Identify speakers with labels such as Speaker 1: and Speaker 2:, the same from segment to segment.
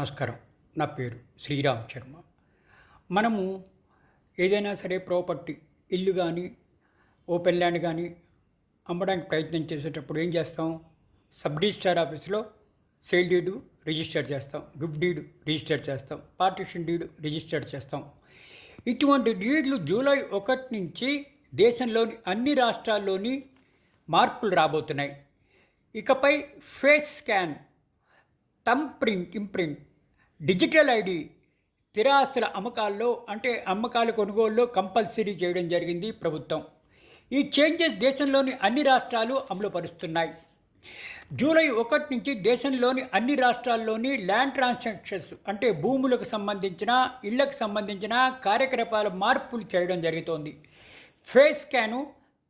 Speaker 1: నమస్కారం. నా పేరు శ్రీరామ్ శర్మ. మనము ఏదైనా సరే ప్రాపర్టీ ఇల్లు కానీ ఓపెన్ ల్యాండ్ కానీ అమ్మడానికి ప్రయత్నం చేసేటప్పుడు ఏం చేస్తాం? సబ్ రిజిస్టార్ ఆఫీస్లో సేల్ డీడు రిజిస్టర్ చేస్తాం. గిఫ్ట్ డీడు రిజిస్టర్ చేస్తాం. పార్టిషన్ డీడు రిజిస్టర్ చేస్తాం. ఇటువంటి డీడ్లు జూలై ఒకటి నుంచి దేశంలోని అన్ని రాష్ట్రాల్లోని మార్పులు రాబోతున్నాయి. ఇకపై face scan thumb print imprint digital ID స్థిరాస్తుల అమ్మకాల్లో అంటే అమ్మకాల కొనుగోలులో కంపల్సరీ చేయడం జరిగింది ప్రభుత్వం. ఈ చేంజెస్ దేశంలోని అన్ని రాష్ట్రాలు అమలుపరుస్తున్నాయి. జూలై ఒకటి నుంచి దేశంలోని అన్ని రాష్ట్రాల్లోని ల్యాండ్ ట్రాన్సాక్షన్స్ అంటే భూములకు సంబంధించిన ఇళ్ళకు సంబంధించిన కార్యకలాపాల మార్పులు చేయడం జరుగుతోంది. Face scan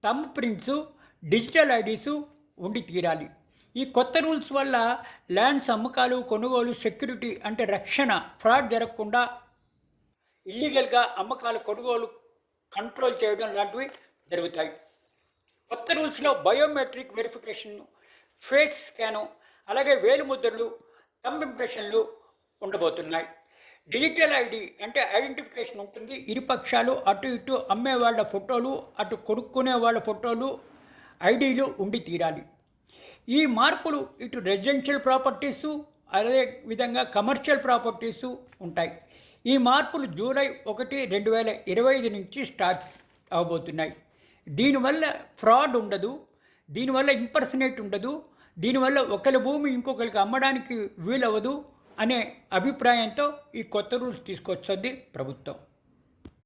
Speaker 1: thumb prints digital IDs ఉండి తీరాలి. ఈ కొత్త రూల్స్ వల్ల ల్యాండ్స్ అమ్మకాలు కొనుగోలు సెక్యూరిటీ అంటే రక్షణ ఫ్రాడ్ జరగకుండా ఇల్లీగల్గా అమ్మకాలు కొనుగోలు కంట్రోల్ చేయడం లాంటివి జరుగుతాయి. కొత్త రూల్స్లో బయోమెట్రిక్ వెరిఫికేషన్ ఫేస్ స్కాను అలాగే వేలుముద్రలు థంబ్ ఇంప్రెషన్లు ఉండబోతున్నాయి. డిజిటల్ ఐడి అంటే ఐడెంటిఫికేషన్ ఉంటుంది. ఇరుపక్షాలు అటు ఇటు అమ్మే వాళ్ళ ఫోటోలు అటు కొనుక్కునే వాళ్ళ ఫోటోలు ఐడీలు ఉండి తీరాలి. ఈ మార్పులు ఇటు రెసిడెన్షియల్ ప్రాపర్టీసు అదే విధంగా కమర్షియల్ ప్రాపర్టీసు ఉంటాయి. ఈ మార్పులు జూలై ఒకటి రెండు వేల ఇరవై ఐదు నుంచి స్టార్ట్ అవబోతున్నాయి. దీనివల్ల ఫ్రాడ్ ఉండదు దీనివల్ల ఇంపర్సనేట్ ఉండదు దీనివల్ల ఒకరి భూమి ఇంకొకరికి అమ్మడానికి వీలవ్వదు అనే అభిప్రాయంతో ఈ కొత్త రూల్స్ తీసుకొస్తుంది ప్రభుత్వం.